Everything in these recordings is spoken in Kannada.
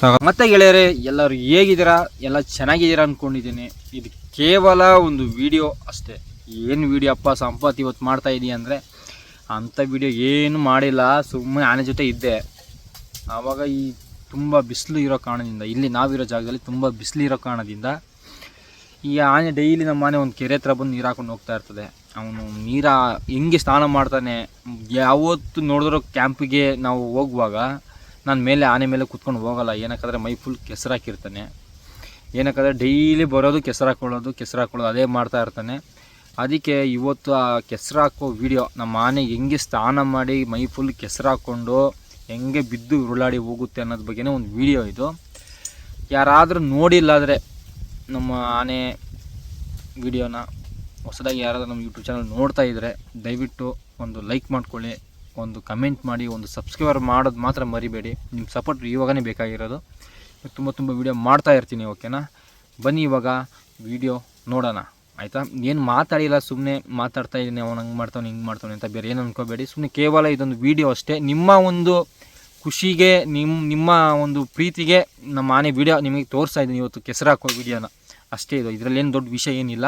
ಸಾಗ ಮತ್ತೆ ಗೆಳೆಯರೆ, ಎಲ್ಲರೂ ಹೇಗಿದ್ದೀರಾ? ಎಲ್ಲ ಚೆನ್ನಾಗಿದ್ದೀರಾ ಅಂದ್ಕೊಂಡಿದ್ದೀನಿ ಇದು ಕೇವಲ ಒಂದು ವಿಡಿಯೋ ಅಷ್ಟೇ. ಏನು ವಿಡಿಯೋ ಅಪ್ಪ ಸಂಪತ್ ಇವತ್ತು ಮಾಡ್ತಾ ಇದೀಯ ಅಂದರೆ ಅಂಥ ವಿಡಿಯೋ ಏನು ಮಾಡಿಲ್ಲ. ಸುಮ್ಮನೆ ಆನೆ ಜೊತೆ ಇದ್ದೆ. ಆವಾಗ ಈ ತುಂಬ ಬಿಸಿಲು ಇರೋ ಕಾರಣದಿಂದ, ಇಲ್ಲಿ ನಾವಿರೋ ಜಾಗದಲ್ಲಿ ತುಂಬ ಬಿಸಿಲು ಇರೋ ಕಾರಣದಿಂದ, ಈ ಆನೆ ಡೈಲಿ ನಮ್ಮ ಆನೆ ಒಂದು ಕೆರೆ ಹತ್ರ ಬಂದು ನೀರು ಹಾಕೊಂಡು ಹೋಗ್ತಾ ಇರ್ತದೆ. ಅವನು ನೀರ ಹೆಂಗೆ ಸ್ನಾನ ಮಾಡ್ತಾನೆ, ಯಾವತ್ತು ನೋಡಿದ್ರೂ ಕ್ಯಾಂಪಿಗೆ ನಾವು ಹೋಗುವಾಗ ನಾನು ಮೇಲೆ ಆನೆ ಮೇಲೆ ಕುತ್ಕೊಂಡು ಹೋಗಲ್ಲ. ಏನಕ್ಕಾದ್ರೆ ಮೈ ಫುಲ್ ಕೆಸರು ಹಾಕಿರ್ತಾನೆ ಏನಕ್ಕಾದ್ರೆ ಡೈಲಿ ಬರೋದು ಕೆಸರು ಹಾಕೊಳ್ಳೋದು ಕೆಸರು ಹಾಕೊಳ್ಳೋದು ಅದೇ ಮಾಡ್ತಾ ಇರ್ತಾನೆ. ಅದಕ್ಕೆ ಇವತ್ತು ಆ ಕೆಸರು ಹಾಕೋ ವಿಡಿಯೋ ನಮ್ಮ ಆನೆ ಹೆಂಗೆ ಸ್ನಾನ ಮಾಡಿ ಮೈ ಫುಲ್ ಕೆಸರು ಹಾಕ್ಕೊಂಡು ಹೆಂಗೆ ಬಿದ್ದು ಉರುಳಾಡಿ ಹೋಗುತ್ತೆ ಅನ್ನೋದ್ರ ಬಗ್ಗೆನೇ ಒಂದು ವಿಡಿಯೋ ಇದು. ಯಾರಾದರೂ ನೋಡಿಲ್ಲಾದರೆ ನಮ್ಮ ಆನೆ ವಿಡಿಯೋನ ಹೊಸದಾಗಿ ಯಾರಾದರೂ ನಮ್ಮ ಯೂಟ್ಯೂಬ್ ಚಾನಲ್ ನೋಡ್ತಾ ಇದ್ದರೆ ದಯವಿಟ್ಟು ಒಂದು ಲೈಕ್ ಮಾಡ್ಕೊಳ್ಳಿ. ಒಂದು ಕಮೆಂಟ್ ಮಾಡಿ, ಒಂದು ಸಬ್ಸ್ಕ್ರೈಬರ್ ಮಾಡೋದು ಮಾತ್ರ ಮರಿಬೇಡಿ. ನಿಮ್ಮ ಸಪೋರ್ಟ್ ಇವಾಗನೇ ಬೇಕಾಗಿರೋದು. ತುಂಬ ತುಂಬ ವೀಡಿಯೋ ಮಾಡ್ತಾ ಇರ್ತೀನಿ ಓಕೆನಾ ಬನ್ನಿ ಇವಾಗ ವಿಡಿಯೋ ನೋಡೋಣ. ಆಯಿತಾ? ಏನು ಮಾತಾಡಿಲ್ಲ ಸುಮ್ಮನೆ ಮಾತಾಡ್ತಾ ಇದ್ದೀನಿ ಅವನು ಹಂಗೆ ಮಾಡ್ತಾನೆ ಹಿಂಗೆ ಮಾಡ್ತಾನೆ ಅಂತ ಬೇರೆ ಏನು ಅನ್ಕೋಬೇಡಿ. ಸುಮ್ಮನೆ ಕೇವಲ ಇದೊಂದು ವೀಡಿಯೋ ಅಷ್ಟೇ. ನಿಮ್ಮ ಒಂದು ಖುಷಿಗೆ ನಿಮ್ಮ ನಿಮ್ಮ ಒಂದು ಪ್ರೀತಿಗೆ ನಮ್ಮ ಆನೆ ವಿಡಿಯೋ ನಿಮಗೆ ತೋರಿಸ್ತಾ ಇದ್ದೀನಿ ಇವತ್ತು ಕೆಸರು ಹಾಕೋ ವಿಡಿಯೋನ ಅಷ್ಟೇ ಇದು. ಇದರಲ್ಲಿ ಏನು ದೊಡ್ಡ ವಿಷಯ ಏನಿಲ್ಲ.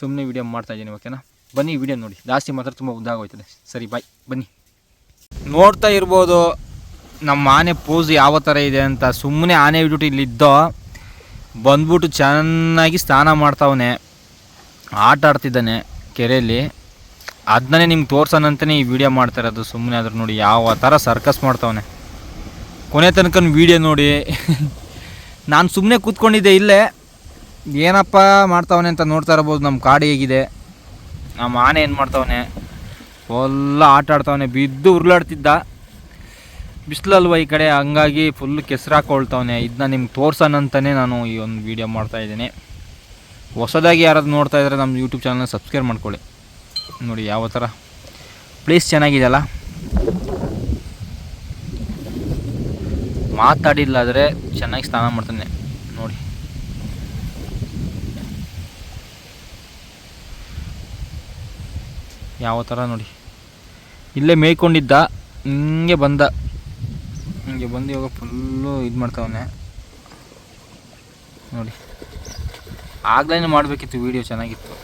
ಸುಮ್ಮನೆ ವೀಡಿಯೋ ಮಾಡ್ತಾಯಿದ್ದೀನಿ ಓಕೆನಾ ಬನ್ನಿ ವಿಡಿಯೋ ನೋಡಿ. ಜಾಸ್ತಿ ಮಾತ್ರ ತುಂಬ ಉದ್ದಾಗೋಯ್ತದೆ ಸರಿ ಬಾಯ್ ಬನ್ನಿ. ನೋಡ್ತಾ ಇರ್ಬೋದು, ನಮ್ಮ ಆನೆ ಪೋಸ್ ಯಾವ ಥರ ಇದೆ ಅಂತ ಸುಮ್ಮನೆ ಆನೆ ಬಿಟ್ಬಿಟ್ಟು ಇಲ್ಲಿದ್ದೋ ಬಂದ್ಬಿಟ್ಟು ಚೆನ್ನಾಗಿ ಸ್ನಾನ ಮಾಡ್ತಾವನೆ, ಆಟ ಆಡ್ತಿದ್ದಾನೆ ಕೆರೆಯಲ್ಲಿ. ಅದನ್ನೇ ನಿಮ್ಗೆ ತೋರ್ಸೋಣಂತಲೇ ಈ ವಿಡಿಯೋ ಮಾಡ್ತಾ ಇರೋದು, ಸುಮ್ಮನೆ ಆದ್ರೂ ನೋಡಿ ಯಾವ ಥರ ಸರ್ಕಸ್ ಮಾಡ್ತಾವನೆ. ಕೊನೆ ತನಕ ವಿಡಿಯೋ ನೋಡಿ. ನಾನು ಸುಮ್ಮನೆ ಕೂತ್ಕೊಂಡಿದ್ದೆ ಇಲ್ಲೇ. ಏನಪ್ಪ ಮಾಡ್ತಾವನೆ ಅಂತ ನೋಡ್ತಾ ಇರ್ಬೋದು, ನಮ್ಮ ಕಾಡು ಹೇಗಿದೆ. ನಮ್ಮ ಆನೆ ಏನು ಮಾಡ್ತಾವನೆ? ಫುಲ್ಲ ಆಟ ಆಡ್ತಾವನೆ, ಬಿದ್ದು ಉರುಳಾಡ್ತಿದ್ದ ಬಿಸಿಲಲ್ವ ಈ ಕಡೆ? ಹಂಗಾಗಿ ಫುಲ್ ಕೆಸರು ಹಾಕೊಳ್ತಾವನೆ ಇದನ್ನ ನಿಮ್ಗೆ ತೋರ್ಸೋಣಂತಲೇ ನಾನು ಈ ಒಂದು ವಿಡಿಯೋ ಮಾಡ್ತಾ ಇದ್ದೀನಿ. ಹೊಸದಾಗಿ ಯಾರಾದ್ರು ನೋಡ್ತಾ ಇದ್ರೆ ನಮ್ಮ ಯೂಟ್ಯೂಬ್ ಚಾನಲ್ನ ಸಬ್ಸ್ಕ್ರೈಬ್ ಮಾಡ್ಕೊಳ್ಳಿ. ನೋಡಿ, ಯಾವ ಥರ ಪ್ಲೇಸ್ ಚೆನ್ನಾಗಿದೆಯಲ್ಲ? ಮಾತಾಡಿಲ್ಲ ಆದರೆ ಚೆನ್ನಾಗಿ ಸ್ನಾನ ಮಾಡ್ತಾನೆ. ನೋಡಿ. ಯಾವ ಥರ ನೋಡಿ. ಇಲ್ಲೇ ಮೇಯ್ಕೊಂಡಿದ್ದ, ಹಿಂಗೆ ಬಂದ. ಹಿಂಗೆ ಬಂದು ಇವಾಗ ಫುಲ್ಲು ಇದು ಮಾಡ್ತಾವನೆ. ನೋಡಿ. ಆಗ್ಲೇ ಮಾಡಬೇಕಿತ್ತು ವೀಡಿಯೋ ಚೆನ್ನಾಗಿತ್ತು.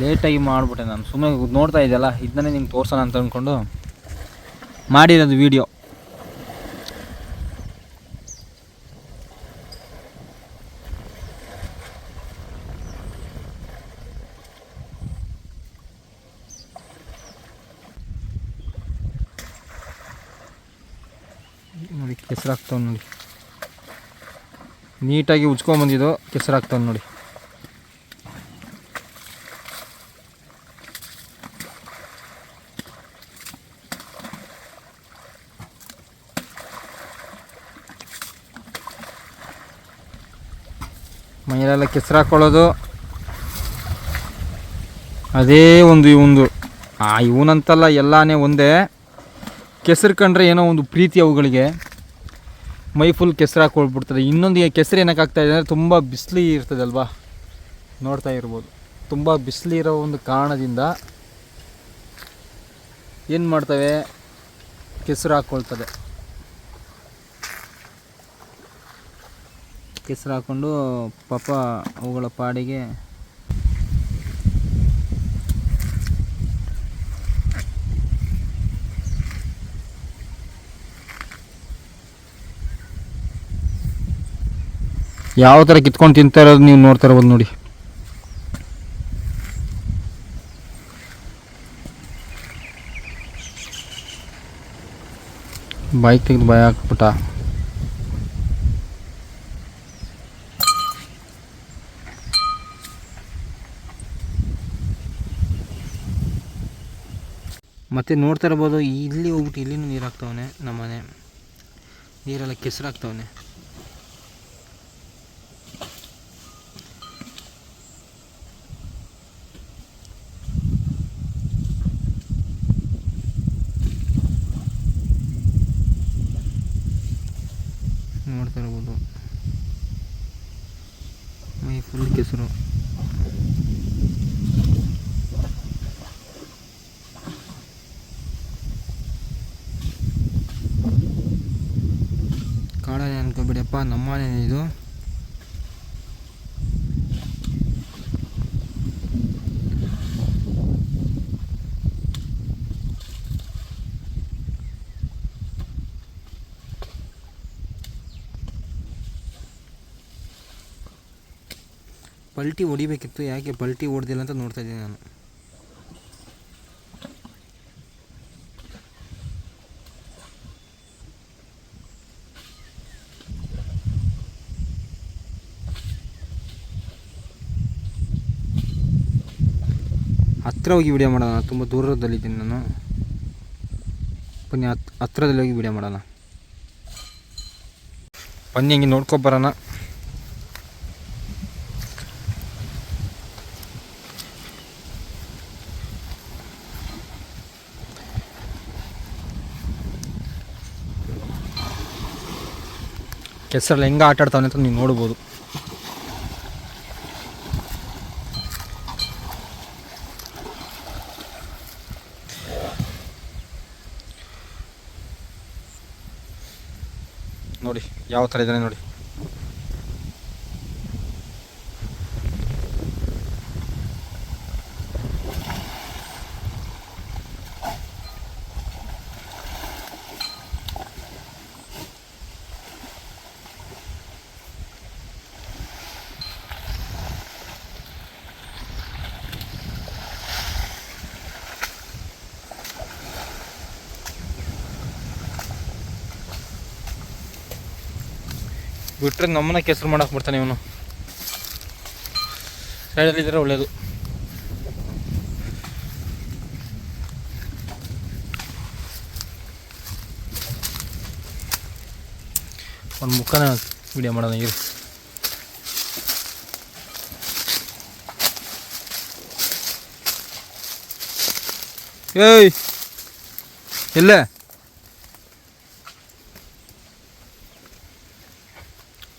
ಲೇಟಾಗಿ ಮಾಡಿಬಿಟ್ಟೆ ನಾನು. ಸುಮ್ಮನೆ ನೋಡ್ತಾ ಇದ್ದಲ್ಲ ಇದನ್ನೇ ನಿಮ್ಗೆ ತೋರ್ಸೋಣ ಅಂತ ಅಂದ್ಕೊಂಡು ಮಾಡಿರೋದು ವಿಡಿಯೋ ನೋಡಿ ಕೆಸರಾಗ್ತಾವ ನೋಡಿ. ನೀಟಾಗಿ ಉಜ್ಕೊಂಬಂದಿದ್ದು ಕೆಸರಾಗ್ತಾವ ನೋಡಿ. ಮೈಲೆಲ್ಲ ಕೆಸರು ಹಾಕ್ಕೊಳ್ಳೋದು ಅದೇ ಒಂದು ಇವೊಂದು. ಆ ಇವನಂತಲ್ಲ ಎಲ್ಲಾನೇ ಒಂದೇ. ಕೆಸರು ಕಂಡ್ರೆ ಏನೋ ಒಂದು ಪ್ರೀತಿ ಅವುಗಳಿಗೆ. ಮೈ ಫುಲ್ ಕೆಸರು ಹಾಕೊಳ್ಬಿಡ್ತದೆ ಇನ್ನೊಂದು ಕೆಸರು ಏನಕ್ಕೆ ಆಗ್ತಾ ಇದೆ ಅಂದರೆ ತುಂಬ ಬಿಸಿಲು ಇರ್ತದೆ ಅಲ್ವಾ ನೋಡ್ತಾ ಇರ್ಬೋದು. ತುಂಬ ಬಿಸಿಲಿರೋ ಒಂದು ಕಾರಣದಿಂದ ಏನು ಮಾಡ್ತವೆ? ಕೆಸರು ಹಾಕ್ಕೊಳ್ತದೆ ಕೆಸರು ಹಾಕ್ಕೊಂಡು ಪಾಪ ಅವುಗಳ ಪಾಡಿಗೆ ಯಾವ ಥರ ಕಿತ್ಕೊಂಡು ತಿಂತಾ ಇರೋದು ನೀವು ನೋಡ್ತಾ ಇರ್ಬೋದು ನೋಡಿ. ಬೈಕ್ ತೆಗೆದು ಭಯ ಹಾಕ್ಬಿಟ್ಟ ಮತ್ತೆ ನೋಡ್ತಾ ಇರ್ಬೋದು, ಇಲ್ಲಿ ಹೋಗ್ಬಿಟ್ಟು ಇಲ್ಲಿನೂ ನೀರು ಹಾಕ್ತವನೆ ನಮ್ಮನೆ. ನೀರೆಲ್ಲ ಕೆಸರು કચરો કાળા ગબડે પાન અમારે લીધો ಪಲ್ಟಿ ಹೊಡಿಬೇಕಿತ್ತು, ಯಾಕೆ ಪಲ್ಟಿ ಹೊಡೆದಿಲ್ಲ ಅಂತ ನೋಡ್ತಾ ಇದ್ದೀನಿ ನಾನು. ಹತ್ತಿರ ಹೋಗಿ ವಿಡಿಯೋ ಮಾಡೋಣ, ತುಂಬ ದೂರದಲ್ಲಿದ್ದೀನಿ ನಾನು. ಬನ್ನಿ, ಹತ್ ಹತ್ರದಲ್ಲಿ ಹೋಗಿ ವಿಡಿಯೋ ಮಾಡೋಣ. ಬನ್ನಿ, ಹಂಗೆ ನೋಡ್ಕೊಬರೋಣ ಕೆಸರಲ್ಲಿ ಹೆಂಗೆ ಆಟ ಆಡ್ತಾವೆ ಅಂತ ನೀವು ನೋಡ್ಬೋದು. ನೋಡಿ ಯಾವ ಥರ ಇದ್ದಾನೆ ನೋಡಿ. ಬಿಟ್ರೆ ನಮ್ಮನ್ನ ಕೆಸರು ಮಾಡಕ್ಕೆ ಬಿಡ್ತಾನೆ ಇವನು. ಸೈಡಲ್ಲಿದ್ದರೆ ಒಳ್ಳೇದು. ಒಂದು ಮುಖನ ವಿಡಿಯೋ ಮಾಡೋಣ, ಇರಿ. ಏಯ್! ಇಲ್ಲ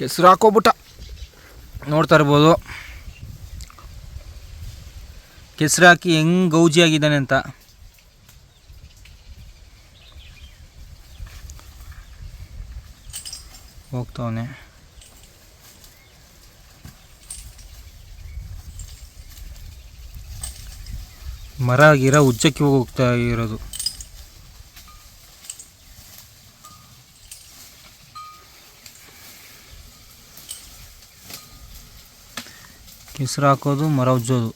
ಕೆಸರು ಹಾಕೋಬಿಟ್ಟ. ನೋಡ್ತಾ ಇರ್ಬೋದು. ಕೆಸರು ಹಾಕಿ ಹೆಂಗೆ ಗೌಜಿ ಆಗಿದ್ದಾನೆ ಅಂತ. ಹೋಗ್ತಾವನೆ. ಮರ ಗಿರ ಉಜ್ಜಕ್ಕೆ ಹೋಗ್ತಾ ಇರೋದು. ಕೆಸರು ಹಾಕೋದು ಮರ ಉಜ್ಜೋದು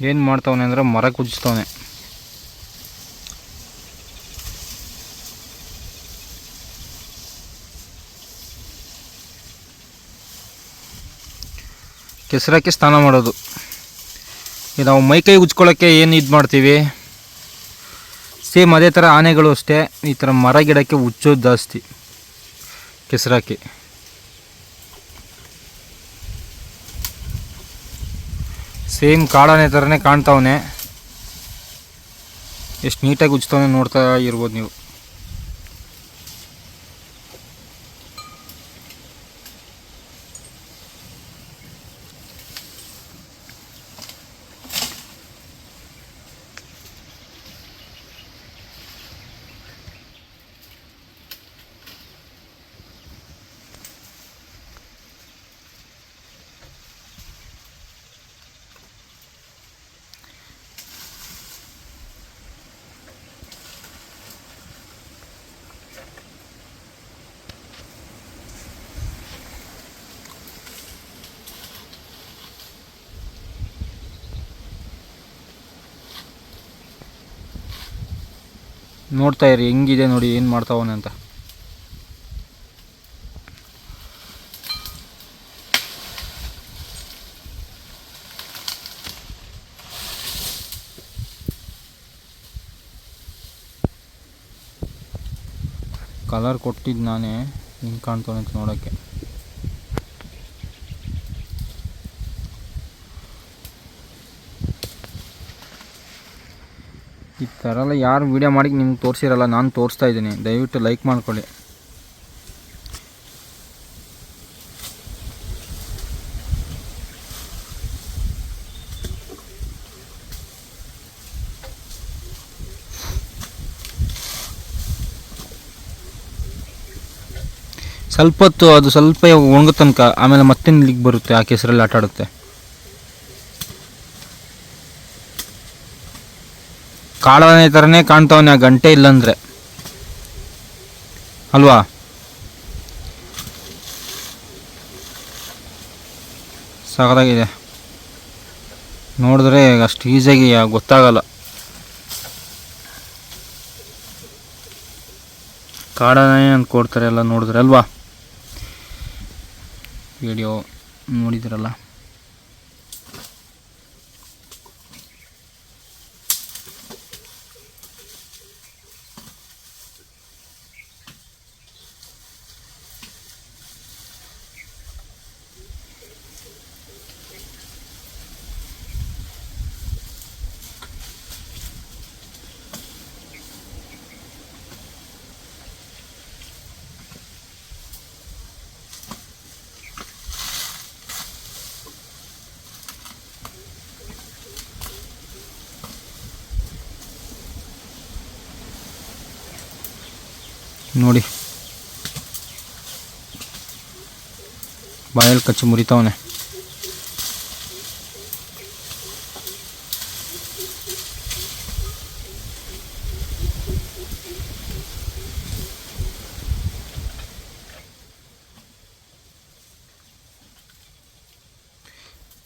ಏನು ಮಾಡ್ತಾವನೆ ಅಂದ್ರೆ ಮರ ಕುಜ್ತಾವನೆ ಕೆಸರಕ್ಕೆ ಸ್ನಾನ ಮಾಡೋದು. ಈಗ ನಾವು ಮೈ ಕೈ ಉಜ್ಕೊಳ್ಳೋಕ್ಕೆ ಏನು ಇದು ಮಾಡ್ತೀವಿ? ಸೇಮ್ ಅದೇ ಥರ ಆನೆಗಳು ಅಷ್ಟೇ, ಈ ಥರ ಮರ ಗಿಡಕ್ಕೆ ಉಚ್ಚೋದು ಜಾಸ್ತಿ. ಕೆಸರಾಕಿ. ಸೇಮ್ ಕಾಡಾನೆ ಥರನೇ ಕಾಣ್ತಾವನೆ. ಎಷ್ಟು ನೀಟಾಗಿ ಉಜ್ತಾವನೆ ನೋಡ್ತಾ ಇರ್ಬೋದು ನೀವು. ನೋಡ್ತಾ ಇರಿ ಹೆಂಗಿದೆ ನೋಡಿ ಏನು ಮಾಡ್ತಾವನೆ ಅಂತ. ಕಲರ್ ಕೊಟ್ಟಿದ್ದು ನಾನೇ ಹಿಂಗೆ ಕಾಣ್ತಾನೆ ಅಂತ ನೋಡೋಕ್ಕೆ. ಥರಲ್ಲ ಯಾರು ವೀಡಿಯೋ ಮಾಡಿ ನಿಮ್ಗೆ ತೋರಿಸಿರಲ್ಲ, ನಾನು ತೋರಿಸ್ತಾ ಇದ್ದೀನಿ. ದಯವಿಟ್ಟು ಲೈಕ್ ಮಾಡ್ಕೊಳ್ಳಿ. ಸ್ವಲ್ಪ ಹೊತ್ತು ಅದು ಸ್ವಲ್ಪ ಒಣಗೋ ತನಕ, ಆಮೇಲೆ ಮತ್ತೆ ನಿಲ್ಲಿಗೆ ಬರುತ್ತೆ, ಆ ಕೆಸರಲ್ಲಿ ಆಟಾಡುತ್ತೆ. ಕಾಡಾನೆ ಥರನೇ ಕಾಣ್ತಾವನೆ ಆ ಗಂಟೆ ಇಲ್ಲಂದರೆ. ಅಲ್ವಾ? ಸಾಕಾಗಿದೆ ನೋಡಿದ್ರೆ ಅಷ್ಟು ಈಸಿಯಾಗಿ ಗೊತ್ತಾಗಲ್ಲ. ಕಾಡನೇ ಅಂತ ಕೊಡ್ತಾರೆ ಎಲ್ಲ ನೋಡಿದ್ರೆ ಅಲ್ವಾ? ವಿಡಿಯೋ ನೋಡಿದ್ರಲ್ಲ. ನೋಡಿ. ಬಾಯಲ್ಲಿ ಕಚ್ಚಿ ಮುರಿತಾವನೆ.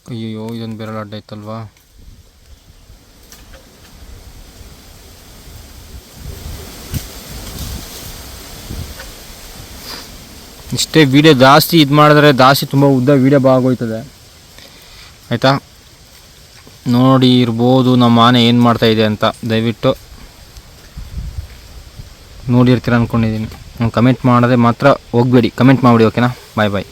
ಅಯ್ಯಯ್ಯೋ ಇದೊಂದು ಬೆರಳು ಅಡ್ಡ ಇಷ್ಟೇ ವಿಡಿಯೋ ಜಾಸ್ತಿ ಇದು ಮಾಡಿದ್ರೆ ಜಾಸ್ತಿ ತುಂಬ ಉದ್ದ ವಿಡಿಯೋ ಬಾಗೋಯ್ತದೆ ಆಯಿತಾ? ನೋಡಿ ಇರ್ಬೋದು ನಮ್ಮ ಆನೆ ಏನು ಮಾಡ್ತಾಯಿದೆ ಅಂತ. ದಯವಿಟ್ಟು ನೋಡಿರ್ತೀರ ಅಂದ್ಕೊಂಡಿದ್ದೀನಿ ಕಮೆಂಟ್ ಮಾಡದೆ ಮಾತ್ರ ಹೋಗಬೇಡಿ. ಕಮೆಂಟ್ ಮಾಡಿಬಿಡಿ ಓಕೆನಾ ಬಾಯ್ ಬಾಯ್